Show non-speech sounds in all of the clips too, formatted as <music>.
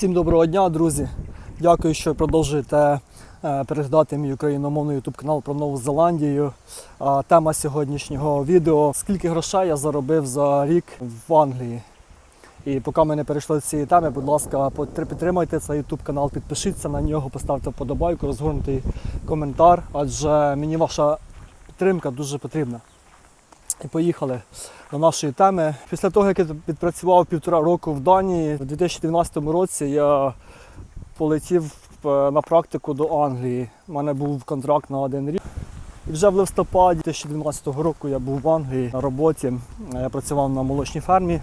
Всім доброго дня, друзі. Дякую, що продовжуєте е, переглядати мій україномовний YouTube канал про Нову Зеландію. Тема сьогоднішнього відео: скільки грошей я заробив за рік в Англії. І поки ми не перейшли до цієї теми, будь ласка, підтримайте цей YouTube канал, підпишіться на нього, поставте вподобайку, розгорнутий коментар, адже мені ваша підтримка дуже потрібна. І поїхали до нашої теми. Після того, як я відпрацював півтора року в Данії, у 2012 році я полетів е, на практику до Англії. У мене був контракт на один рік. І вже в листопаді 2012 року я був в Англії на роботі. Я працював на молочній фермі.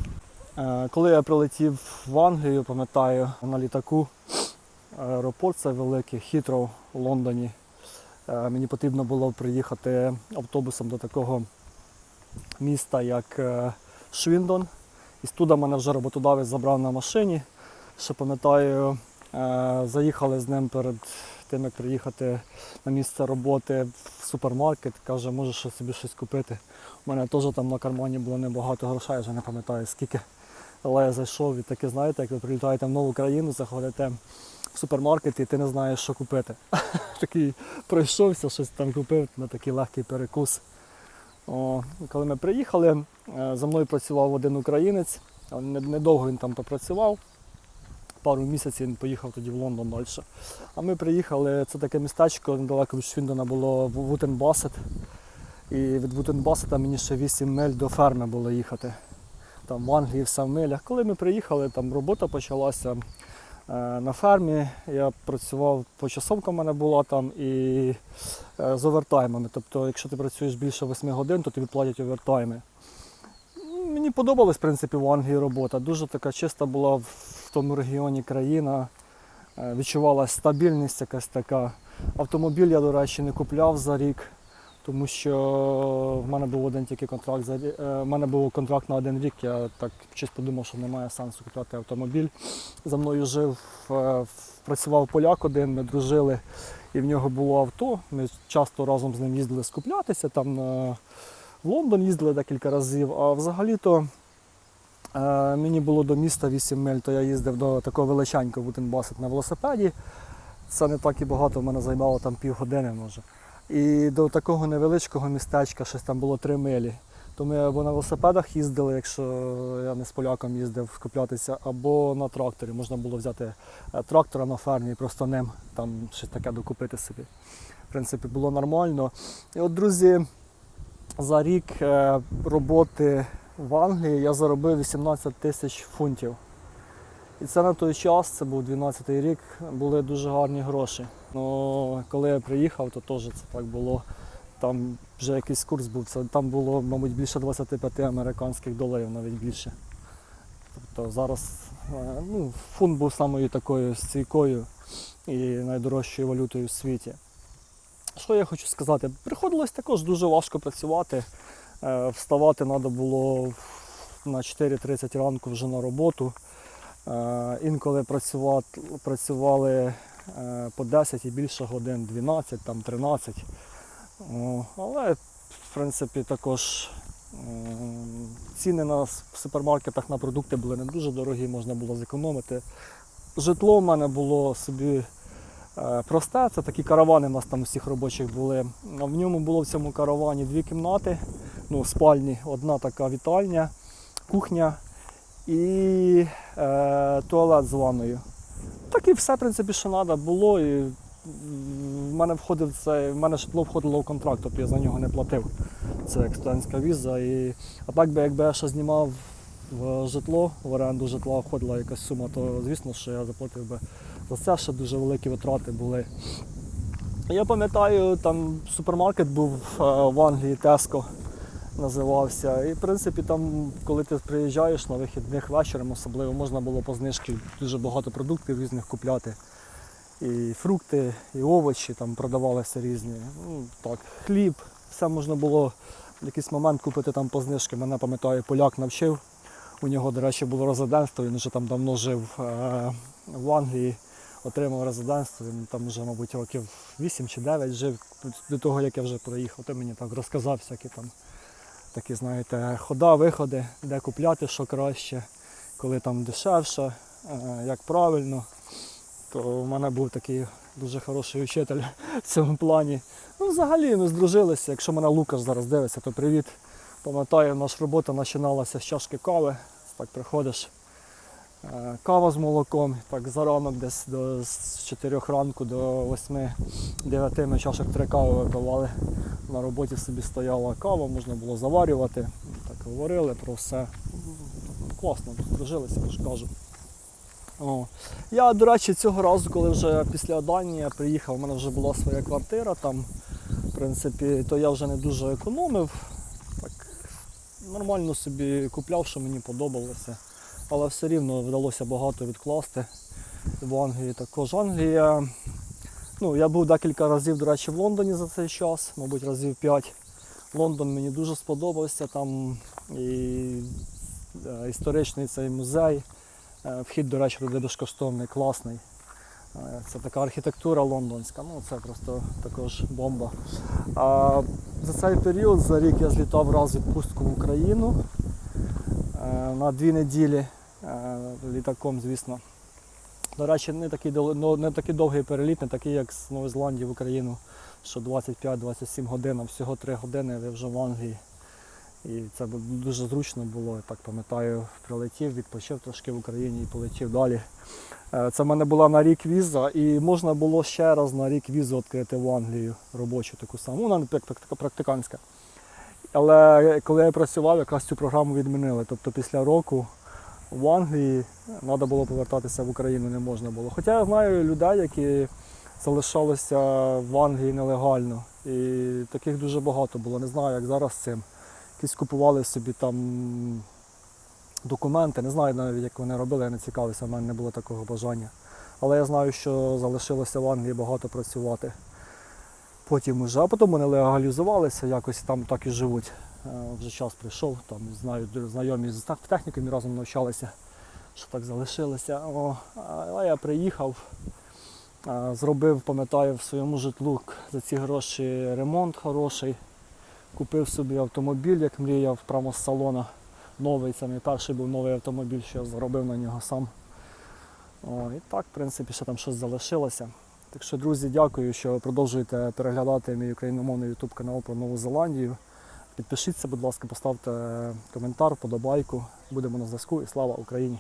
Е, Коли я прилетів в Англію, пам'ятаю, на літаку, аеропорт це великий, Хітроу у Лондоні. Е, Мені потрібно було приїхати автобусом до такого міста, як е, Швіндон. І туди мене вже роботодавець забрав на машині. Ще пам'ятаю, е, заїхали з ним перед тим, як приїхати на місце роботи в супермаркет. Каже, може що собі щось купити. У мене теж там на кармані було небагато грошей, я вже не пам'ятаю скільки. Але я зайшов і таке, знаєте, як ви прилітаєте в нову країну, заходите в супермаркет і ти не знаєш, що купити. <laughs> Такий пройшовся, щось там купив на такий легкий перекус. О, коли ми приїхали, е, за мною працював один українець, недовго він там попрацював. Пару місяців він поїхав тоді в Лондон далі. А ми приїхали, це таке містечко недалеко від Швіндона було Вутенбасет. І від Вутенбасета мені ще 8 миль до ферми було їхати. Там в Англії в милях. Коли ми приїхали, там робота почалася на фермі. Я працював по часовка в мене була там і е, з овертаймами. Тобто, якщо ти працюєш більше 8 годин, то тобі платять овертайми. Мені подобалась, в принципі, в Англії робота. Дуже така чиста була в в тому регіоні країна. Е, Відчувалася стабільність якась така. Автомобіль я, до речі, не купляв за рік, тому що в мене був один тільки контракт за е, в мене був контракт на один рік. Я так щось подумав, що немає сенсу купляти автомобіль. За мною жив, е, працював поляк один, ми дружили, і в нього було авто. Ми часто разом з ним їздили скуплятися. Там на в Лондон їздили декілька разів, а взагалі-то е, мені було до міста 8 миль, то я їздив до такого величенького Вутенбасет на велосипеді. Це не так і багато, в мене займало там півгодини може. І до такого невеличкого містечка щось там було 3 милі. То ми або на велосипедах їздили, якщо я не з поляком їздив скуплятися, або на тракторі. Можна було взяти е, трактора на фермі і просто ним там щось таке докупити собі. В принципі, було нормально. І от, друзі, за рік е, роботи в Англії я заробив 18 тисяч фунтів. І це на той час, це був 12-й рік, були дуже гарні гроші. Ну, коли я приїхав, то теж це так було. Там вже якийсь курс був. Це, там було, мабуть, більше 25 американських доларів, навіть більше. Тобто зараз е, ну, фунт був самою такою стійкою і найдорожчою валютою в світі. Що я хочу сказати? Приходилось також дуже важко працювати. Е, Вставати треба було на 4.30 ранку вже на роботу. Е, Інколи працювати, працювали е, по 10 і більше годин, 12, там 13. Але в принципі також ціни на в супермаркетах на продукти були не дуже дорогі, можна було зекономити. Житло в мене було собі е, просте, це такі каравани у нас там усіх робочих були. В ньому було в цьому каравані дві кімнати, ну, спальні, одна така вітальня, кухня і е, туалет з ванною. Так і все, в принципі, що треба було. І в мене входив це, в мене житло входило в контракт, тобто я за нього не платив. Це як студентська віза. І, а так би, якби я ще знімав в житло, в оренду житла входила якась сума, то звісно, що я заплатив би за це ще дуже великі витрати були. Я пам'ятаю, там супермаркет був е, в Англії, Теско називався. І в принципі там, коли ти приїжджаєш на вихідних вечором, особливо можна було по знижці дуже багато продуктів різних купляти. І фрукти, і овочі там продавалися різні. Ну, так, хліб, все можна було в якийсь момент купити там по знижки. Мене пам'ятаю, поляк навчив. У нього, до речі, було резидентство, він вже там давно жив е, в Англії, отримав резидентство. Він там вже, мабуть, років 8 чи 9 жив до того, як я вже приїхав. Ти мені так розказав всякі там такі, знаєте, хода, виходи, де купляти, що краще, коли там дешевше, е, як правильно, то в мене був такий дуже хороший учитель в цьому плані. Ну, взагалі ми здружилися. Якщо мене Лукаш зараз дивиться, то привіт. Пам'ятаю, наша робота починалася з чашки кави. Так приходиш. е, Кава з молоком, так за ранок десь до з 4 ранку до 8-9 ми чашок три кави випивали. На роботі собі стояла кава, можна було заварювати. Так говорили про все. Класно, здружилися, я ж кажу. О. Я, до речі, цього разу, коли вже після Данії я приїхав, у мене вже була своя квартира там, в принципі, то я вже не дуже економив. Так, нормально собі купляв, що мені подобалося. Але все рівно вдалося багато відкласти в Англії. Також Англія. Ну, я був декілька разів, до речі, в Лондоні за цей час, мабуть, разів п'ять. Лондон мені дуже сподобався. Там і е, історичний цей музей. Е, Вхід, до речі, туди безкоштовний, класний. Е, Це така архітектура лондонська, ну це просто також бомба. А за цей період, за рік я злітав раз відпустку в Україну на дві неділі літаком, звісно. До речі, не такий, ну, не такий довгий переліт, не такий, як з Нової Зеландії в Україну, що 25-27 годин, а всього 3 години ви вже в Англії. І це дуже зручно було, я так пам'ятаю, прилетів, відпочив трошки в Україні і полетів далі. Е, Це в мене була на рік віза, і можна було ще раз на рік візу відкрити в Англію робочу таку саму, вона прак- прак- практиканська. Але коли я працював, якраз цю програму відмінили. Тобто після року в Англії треба було повертатися в Україну, не можна було. Хоча я знаю людей, які залишалися в Англії нелегально. І таких дуже багато було. Не знаю, як зараз з цим. Якісь купували собі там документи, не знаю навіть, як вони робили, я не цікавився, в мене не було такого бажання. Але я знаю, що залишилося в Англії багато працювати. Потім уже, а потім вони легалізувалися, якось там так і живуть. Е, Вже час прийшов, там знаю, знайомі з тех- техніками разом навчалися, що так залишилися. О, а я приїхав, зробив, пам'ятаю, в своєму житлу за ці гроші ремонт хороший. Купив собі автомобіль, як мріяв, прямо з салона. Новий, це мій перший був новий автомобіль, що я заробив на нього сам. О, і так, в принципі, ще там щось залишилося. Так що, друзі, дякую, що продовжуєте переглядати мій україномовний YouTube канал про Нову Зеландію. Підпишіться, будь ласка, поставте коментар, подобайку. Будемо на зв'язку і слава Україні!